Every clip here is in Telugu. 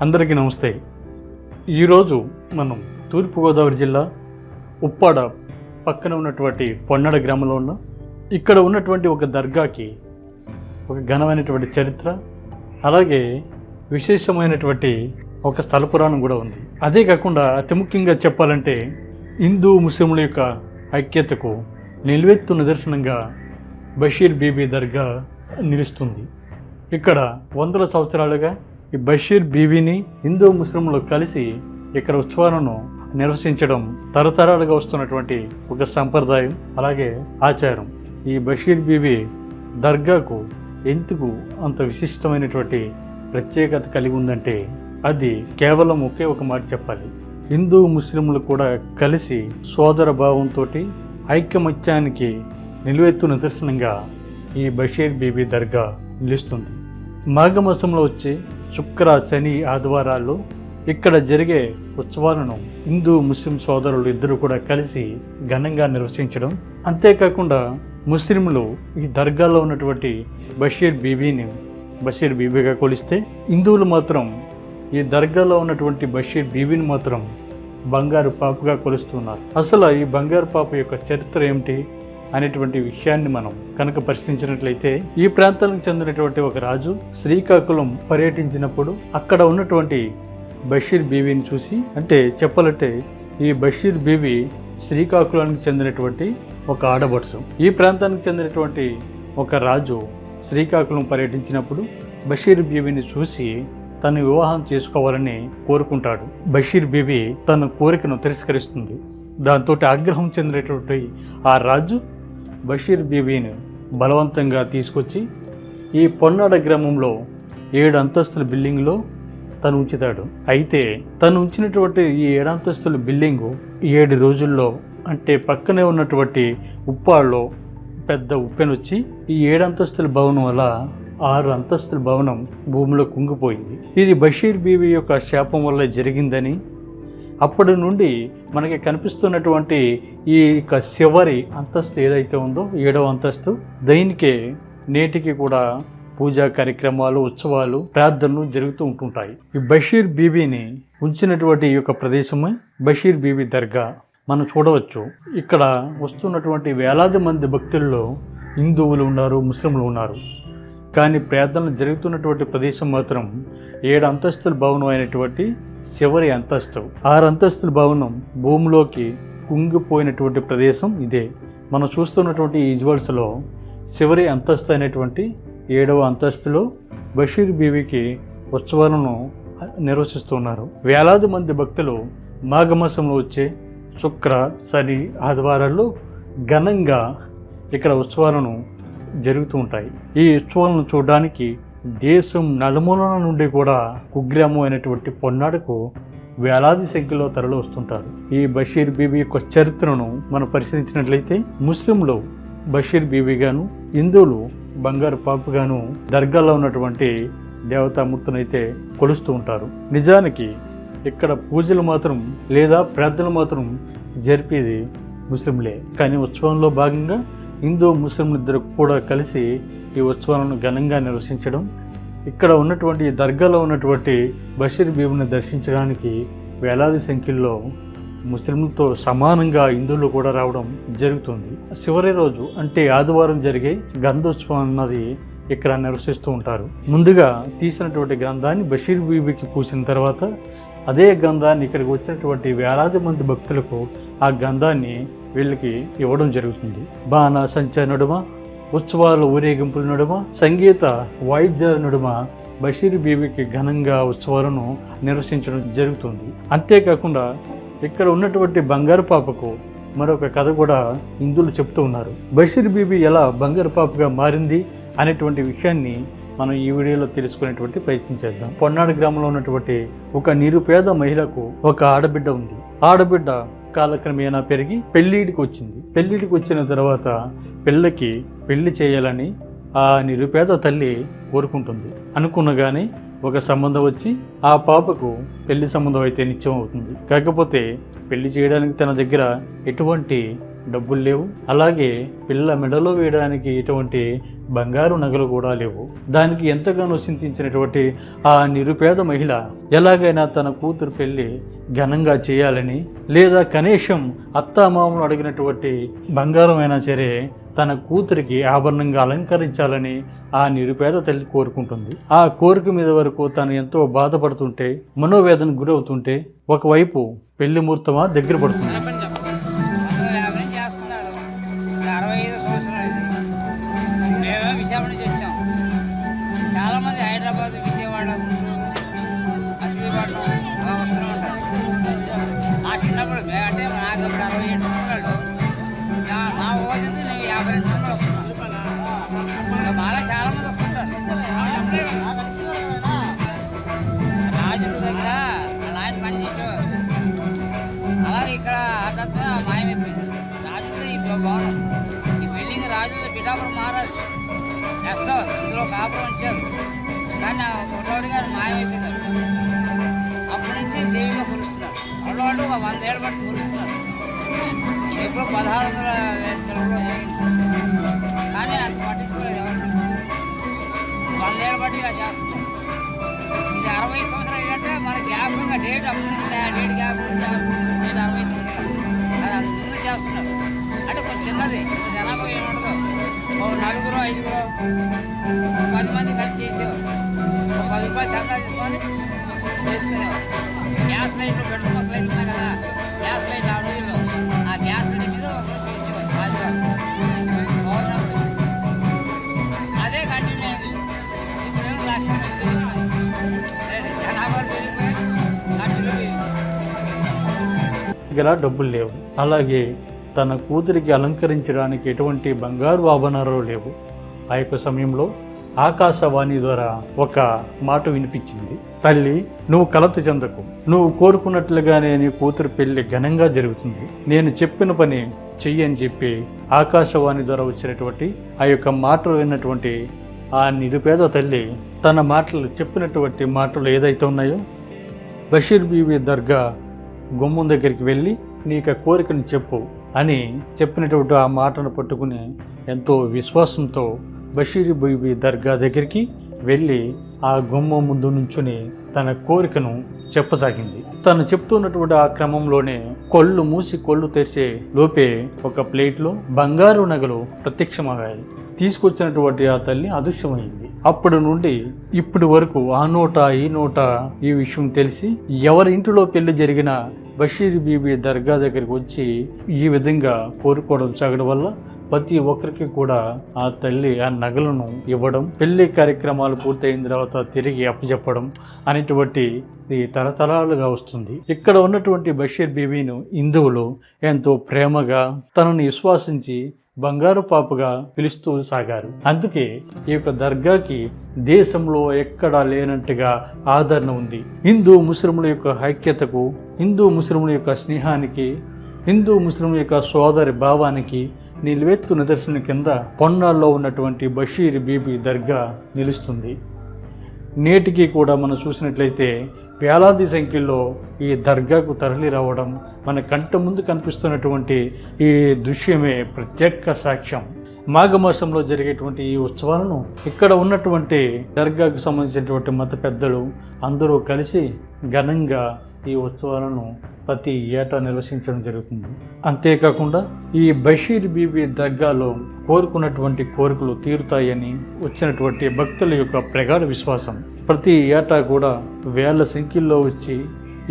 అందరికీ నమస్తే. ఈరోజు మనం తూర్పుగోదావరి జిల్లా ఉప్పాడ పక్కన ఉన్నటువంటి పొన్నడ గ్రామంలో ఉన్నాం. ఇక్కడ ఉన్నటువంటి ఒక దర్గాకి ఒక ఘనమైనటువంటి చరిత్ర అలాగే విశేషమైనటువంటి ఒక స్థల పురాణం కూడా ఉంది. అదే కాకుండా అతి ముఖ్యంగా చెప్పాలంటే హిందూ ముస్లింల యొక్క ఐక్యతకు నిలువెత్తు నిదర్శనంగా బషీర్ బీబీ దర్గా నిలుస్తుంది. ఇక్కడ వందల సంవత్సరాలుగా ఈ బషీర్ బీబీని హిందూ ముస్లింలు కలిసి ఇక్కడ ఉత్సవాలను నిర్వహించడం తరతరాలుగా వస్తున్నటువంటి ఒక సంప్రదాయం అలాగే ఆచారం. ఈ బషీర్ బీబీ దర్గాకు ఎందుకు అంత విశిష్టమైనటువంటి ప్రత్యేకత కలిగి ఉందంటే అది కేవలం ఒకే ఒక మాట చెప్పాలి. హిందూ ముస్లింలు కూడా కలిసి సోదర భావంతో ఐక్యమత్యానికి నిలువెత్తు నిదర్శనంగా ఈ బషీర్ బీబీ దర్గా నిలుస్తుంది. మాఘమాసంలో వచ్చే శుక్ర శని ఆదివారాల్లో ఇక్కడ జరిగే ఉత్సవాలను హిందూ ముస్లిం సోదరులు ఇద్దరు కూడా కలిసి ఘనంగా నిర్వహించడం. అంతేకాకుండా ముస్లింలు ఈ దర్గాలో ఉన్నటువంటి బషీర్ బీబీని బషీర్ బీబీగా కొలిస్తే హిందువులు మాత్రం ఈ దర్గాలో ఉన్నటువంటి బషీర్ బీబీని మాత్రం బంగారు పాపగా కొలుస్తున్నారు. అసలు ఈ బంగారు పాప యొక్క చరిత్ర ఏమిటి? అనేటువంటి విషయాన్ని మనం కనుక పరిశీలించినట్లయితే ఈ ప్రాంతానికి చెందినటువంటి ఒక రాజు శ్రీకాకుళం పర్యటించినప్పుడు అక్కడ ఉన్నటువంటి బషీర్ బీవీని చూసి అంటే చెప్పాలంటే ఈ బషీర్ బీవీ శ్రీకాకుళానికి చెందినటువంటి ఒక ఆడబడుసు ఈ ప్రాంతానికి చెందినటువంటి ఒక రాజు శ్రీకాకుళం పర్యటించినప్పుడు బషీర్ బీవీని చూసి తను వివాహం చేసుకోవాలని కోరుకుంటాడు. బషీర్ బీవీ తన కోరికను తిరస్కరిస్తుంది. దాంతో ఆగ్రహం చెందినటువంటి ఆ రాజు బషీర్ బీబీని బలవంతంగా తీసుకొచ్చి ఈ పొన్నాడ గ్రామంలో ఏడు అంతస్తుల బిల్డింగ్లో తను ఉంచుతాడు. అయితే తను ఉంచినటువంటి ఈ ఏడు అంతస్తుల బిల్డింగు ఏడు రోజుల్లో అంటే పక్కనే ఉన్నటువంటి ఉప్పాళ్ళలో పెద్ద ఉప్పెనొచ్చి ఈ ఏడు అంతస్తుల భవనం వల్ల ఆరు అంతస్తుల భవనం భూమిలో కుంగిపోయింది. ఇది బషీర్ బీబీ యొక్క శాపం వల్ల జరిగిందని అప్పటి నుండి మనకి కనిపిస్తున్నటువంటి ఈ యొక్క చివరి అంతస్తు ఏదైతే ఉందో ఏడవ అంతస్తు దీనికే నేటికి కూడా పూజా కార్యక్రమాలు ఉత్సవాలు ప్రార్థనలు జరుగుతూ ఉంటుంటాయి. ఈ బషీర్ బీబీని ఉంచినటువంటి ఈ యొక్క ప్రదేశమే బషీర్ బీబీ దర్గా. మనం చూడవచ్చు ఇక్కడ వస్తున్నటువంటి వేలాది మంది భక్తుల్లో హిందువులు ఉన్నారు ముస్లింలు ఉన్నారు. కానీ ప్రార్థనలు జరుగుతున్నటువంటి ప్రదేశం మాత్రం ఏడు అంతస్తుల భవనం అయినటువంటి చివరి అంతస్తు. ఆరు అంతస్తుల భవనం భూమిలోకి కుంగిపోయినటువంటి ప్రదేశం ఇదే. మనం చూస్తున్నటువంటి ఈజువల్స్లో చివరి అంతస్తు అయినటువంటి ఏడవ అంతస్తులో బషీర్ బీవికి ఉత్సవాలను నిర్వహిస్తున్నారు వేలాది మంది భక్తులు మాఘమాసంలో వచ్చే శుక్ర శని ఆదివారాల్లో ఘనంగా ఇక్కడ ఉత్సవాలను జరుగుతూ ఉంటాయి. ఈ ఉత్సవాలను చూడడానికి దేశం నలుమూలన నుండి కూడా కుగ్రామం అయినటువంటి పొన్నాడుకు వేలాది సంఖ్యలో తరలి వస్తుంటారు. ఈ బషీర్ బీబీ యొక్క చరిత్రను మనం పరిశీలించినట్లయితే ముస్లింలు బషీర్ బీబీగాను హిందువులు బంగారు పాపుగాను దర్గాలో ఉన్నటువంటి దేవతామూర్తునైతే కొలుస్తూ ఉంటారు. నిజానికి ఇక్కడ పూజలు మాత్రం లేదా ప్రార్థనలు మాత్రం జరిపేది ముస్లింలే. కానీ ఉత్సవంలో భాగంగా హిందూ ముస్లింలు ఇద్దరు కూడా కలిసి ఈ ఉత్సవాలను ఘనంగా నిర్వహించడం ఇక్కడ ఉన్నటువంటి దర్గాలో ఉన్నటువంటి బషీర్ బీబుని దర్శించడానికి వేలాది సంఖ్యలో ముస్లింలతో సమానంగా హిందువులు కూడా రావడం జరుగుతుంది. చివరి రోజు అంటే ఆదివారం జరిగే గంధోత్సవం అన్నది ఇక్కడ నిర్వహిస్తూ ఉంటారు. ముందుగా తీసినటువంటి గ్రంథాన్ని బషీర్ బీబీకి పూసిన తర్వాత అదే గంధాన్ని ఇక్కడికి వచ్చినటువంటి వేలాది మంది భక్తులకు ఆ గంధాన్ని వీళ్ళకి ఇవ్వడం జరుగుతుంది. బాణ సంచ నడుమ ఉత్సవాల ఊరేగింపుల నడుమ సంగీత వాయిద్యాల నడుమ బషీర్ బీబీకి ఘనంగా ఉత్సవాలను నిర్వహించడం జరుగుతుంది. అంతేకాకుండా ఇక్కడ ఉన్నటువంటి బంగారు పాపకు మరొక కథ కూడా హిందువులు చెప్తూ ఉన్నారు. బషీర్ బీబీ ఎలా బంగారు పాపగా మారింది అనేటువంటి విషయాన్ని మనం ఈ వీడియోలో తెలుసుకునేటువంటి ప్రయత్నం చేద్దాం. పొన్నాడు గ్రామంలో ఉన్నటువంటి ఒక నిరుపేద మహిళకు ఒక ఆడబిడ్డ ఉంది. ఆడబిడ్డ కాలక్రమేణా పెరిగి పెళ్ళిడికి వచ్చింది. పెళ్ళిడికి వచ్చిన తర్వాత పిల్లకి పెళ్ళి చేయాలని ఆ నిరుపేద తల్లి కోరుకుంటుంది. అనుకున్నగానే ఒక సంబంధం వచ్చి ఆ పాపకు పెళ్ళి సంబంధం అయితే నిత్యం అవుతుంది. కాకపోతే పెళ్ళి చేయడానికి తన దగ్గర ఎటువంటి డబ్బులు లేవు. అలాగే పిల్ల మెడలో వేయడానికి ఎటువంటి బంగారు నగలు కూడా లేవు. దానికి ఎంతగానో చింతించినటువంటి ఆ నిరుపేద మహిళ ఎలాగైనా తన కూతురు పెళ్ళి ఘనంగా చేయాలని లేదా కనీసం అత్తామామలు అడిగినటువంటి బంగారం అయినా సరే తన కూతురికి ఆభరణంగా అలంకరించాలని ఆ నిరుపేద తల్లి కోరుకుంటుంది. ఆ కోరిక మీద వరకు తను ఎంతో బాధపడుతుంటే మనోవేదనకు గురవుతుంటే ఒకవైపు పెళ్ళి ముహూర్తమా దగ్గర పడుతుంది. ఒక వంద ఇది ఎప్పుడో పదహారు వందల తెలుగులో జరిగింది కానీ అది పట్టించుకోలేదు ఎవరు వందేళ్ళ బట్టి ఇలా చేస్తున్నారు ఇది అరవై సంవత్సరాలు ఏంటంటే మన జ్ఞాపకంగా డేట్ అప్పుడు డేట్ జ్ఞాపకం చేస్తున్నారు ఇది అరవై సంవత్సరాలు అది అంత ముందు చేస్తున్నారు అంటే కొంచెం చిన్నది జనాభా ఏముండదు ఓ నలుగురు ఐదుగురు పది మంది కలిసి చేసేవారు పది రూపాయలు చందా తీసుకొని చేసుకునేవారు గ్యాస్ లైట్లు పెట్రోల్ లైట్లు ఉన్నాయి కదా. గ్యాస్ లైట్లు ఆ రోజుల్లో ఆ గ్యాస్ లైట్ మీద ఒకరు చేసేవారు ఆదివారం గవర్నమెంట్ అదే కంటిన్యూ అయింది ఇప్పుడు ఏమో లక్ష మంది పెరిగిపోయి జనాభా పెరిగిపోయి డబ్బులు లేవు. అలాగే తన కూతురికి అలంకరించడానికి ఎటువంటి బంగారు ఆభరణాలు లేవు. ఆ యొక్క సమయంలో ఆకాశవాణి ద్వారా ఒక మాట వినిపించింది. తల్లి నువ్వు కలత చెందకు. నువ్వు కోరుకున్నట్లుగానే నీ కూతురు పెళ్ళి ఘనంగా జరుగుతుంది. నేను చెప్పిన పని చెయ్యి అని చెప్పి ఆకాశవాణి ద్వారా వచ్చినటువంటి ఆ యొక్క మాటలు విన్నటువంటి ఆ నిరుపేద తల్లి తన మాటలు చెప్పినటువంటి మాటలు ఏదైతే ఉన్నాయో బషీర్ బీబీ దర్గా గుమ్మం దగ్గరికి వెళ్ళి నీ యొక్క కోరికను చెప్పు అని చెప్పినటువంటి ఆ మాటను పట్టుకుని ఎంతో విశ్వాసంతో బషీర్ బీబీ దర్గా దగ్గరికి వెళ్ళి ఆ గుమ్మం ముందు నుంచుని తన కోరికను చెప్పసాగింది. తను చెప్తున్నటువంటి ఆ క్రమంలోనే కొళ్ళు మూసి కొళ్ళు తెరిచే లోపే ఒక ప్లేట్లో బంగారు నగలు ప్రత్యక్షమయ్యాయి. తీసుకొచ్చినటువంటి ఆ తల్లి అదృశ్యమైంది. అప్పటి నుండి ఇప్పటి వరకు ఆ నోట ఈ నోట ఈ విషయం తెలిసి ఎవరి ఇంటిలో పెళ్ళి జరిగినా బషీర్ బీబీ దర్గా దగ్గరికి వచ్చి ఈ విధంగా కోరుకోవడం సాగడం వల్ల ప్రతి ఒక్కరికి కూడా ఆ తల్లి ఆ నగలను ఇవ్వడం పెళ్ళి కార్యక్రమాలు పూర్తయిన తర్వాత తిరిగి అప్పచెప్పడం అనేటువంటి ఇది తరతరాలుగా వస్తుంది. ఇక్కడ ఉన్నటువంటి బషీర్ బీబీను హిందువులు ఎంతో ప్రేమగా తనను విశ్వాసించి బంగారు పాపగా పిలుస్తూ సాగారు. అందుకే ఈ యొక్క దర్గాకి దేశంలో ఎక్కడా లేనట్టుగా ఆదరణ ఉంది. హిందూ ముస్లింల యొక్క ఐక్యతకు హిందూ ముస్లింల యొక్క స్నేహానికి హిందూ ముస్లింల యొక్క సోదరి భావానికి నిలువెత్తు నిదర్శనం కింద పొన్నాల్లో ఉన్నటువంటి బషీర్ బీబీ దర్గా నిలుస్తుంది. నేటికి కూడా మనం చూసినట్లయితే వేలాది సంఖ్యలో ఈ దర్గాకు తరలి రావడం మన కంట ముందు కనిపిస్తున్నటువంటి ఈ దృశ్యమే ప్రత్యేక సాక్ష్యం. మాఘమాసంలో జరిగేటువంటి ఈ ఉత్సవాలను ఇక్కడ ఉన్నటువంటి దర్గాకు సంబంధించినటువంటి మత పెద్దలు అందరూ కలిసి ఘనంగా ఈ ఉత్సవాలను ప్రతి ఏటా నిర్వహించడం జరుగుతుంది. అంతేకాకుండా ఈ బషీర్ బీబీ దర్గాలో కోరుకున్నటువంటి కోరికలు తీరుతాయని వచ్చినటువంటి భక్తుల యొక్క ప్రగాఢ విశ్వాసం. ప్రతి ఏటా కూడా వేల సంఖ్యల్లో వచ్చి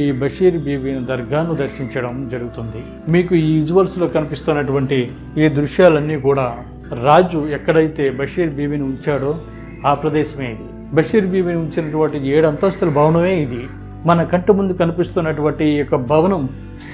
ఈ బషీర్ బీబీని దర్గాను దర్శించడం జరుగుతుంది. మీకు ఈ విజువల్స్లో కనిపిస్తున్నటువంటి ఈ దృశ్యాలన్నీ కూడా రాజు ఎక్కడైతే బషీర్ బీబీని ఉంచాడో ఆ ప్రదేశమే ఇది. బషీర్ బీబీని ఉంచినటువంటి ఏడు అంతస్తుల భవనమే ఇది. మన కంటి ముందు కనిపిస్తున్నటువంటి ఈ యొక్క భవనం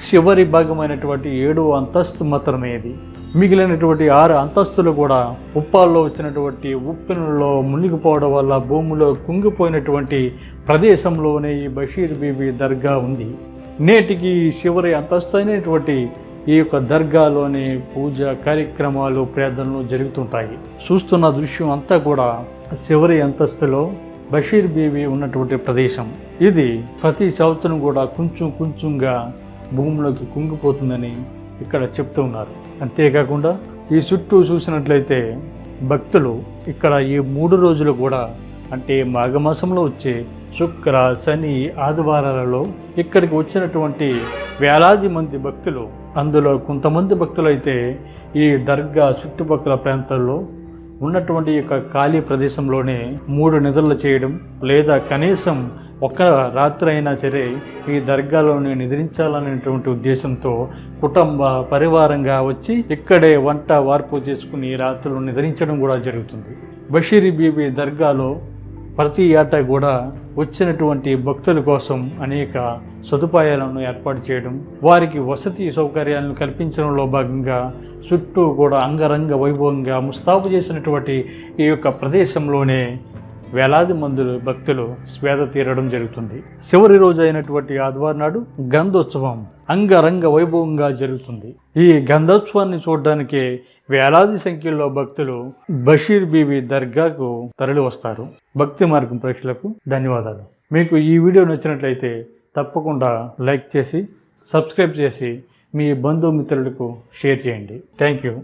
చివరి భాగమైనటువంటి ఏడో అంతస్తు మాత్రమే ఇది. మిగిలినటువంటి ఆరు అంతస్తులు కూడా ఉప్పాల్లో వచ్చినటువంటి ఉప్పెనుల్లో మునిగిపోవడం వల్ల భూమిలో కుంగిపోయినటువంటి ప్రదేశంలోనే ఈ బషీర్ బీబీ దర్గా ఉంది. నేటికి చివరి అంతస్తు అయినటువంటి ఈ యొక్క దర్గాలోని పూజ కార్యక్రమాలు ప్రార్థనలు జరుగుతుంటాయి. చూస్తున్న దృశ్యం అంతా కూడా చివరి అంతస్తులో బషీర్ బీబీ ఉన్నటువంటి ప్రదేశం. ఇది ప్రతి సంవత్సరం కూడా కొంచెం కొంచెంగా భూమిలోకి కుంగిపోతుందని ఇక్కడ చెప్తూ ఉన్నారు. అంతేకాకుండా ఈ చుట్టూ చూసినట్లయితే భక్తులు ఇక్కడ ఈ మూడు రోజులు కూడా అంటే మాఘమాసంలో వచ్చే శుక్ర శని ఆదివారాలలో ఇక్కడికి వచ్చినటువంటి వేలాది మంది భక్తులు అందులో కొంతమంది భక్తులు అయితే ఈ దర్గా చుట్టుపక్కల ప్రాంతాల్లో ఉన్నటువంటి యొక్క ఖాళీ ప్రదేశంలోనే మూడు నిద్రలు చేయడం లేదా కనీసం ఒక్క రాత్రి అయినా సరే ఈ దర్గాలోనే నిద్రించాలనేటువంటి ఉద్దేశంతో కుటుంబ పరివారంగా వచ్చి ఇక్కడే వంట వార్పు చేసుకుని రాత్రులు నిద్రించడం కూడా జరుగుతుంది. బషీరి బీబీ దర్గాలో ప్రతి ఏటా కూడా వచ్చినటువంటి భక్తుల కోసం అనేక సదుపాయాలను ఏర్పాటు చేయడం వారికి వసతి సౌకర్యాలను కల్పించడంలో భాగంగా చుట్టూ కూడా అంగరంగ వైభవంగా ముస్తాబు చేసినటువంటి ఈ యొక్క ప్రదేశంలోనే వేలాది మందులు భక్తులు స్వేద తీరడం జరుగుతుంది. చివరి రోజు అయినటువంటి ఆదివారం నాడు గంధోత్సవం అంగరంగ వైభవంగా జరుగుతుంది. ఈ గంధోత్సవాన్ని చూడడానికి వేలాది సంఖ్యలో భక్తులు బషీర్ బీబీ దర్గాకు తరలి వస్తారు భక్తి మార్గం ప్రేక్షకులకు ధన్యవాదాలు. మీకు ఈ వీడియో నచ్చినట్లయితే తప్పకుండా లైక్ చేసి సబ్స్క్రైబ్ చేసి మీ బంధుమిత్రులకు షేర్ చేయండి. Thank you.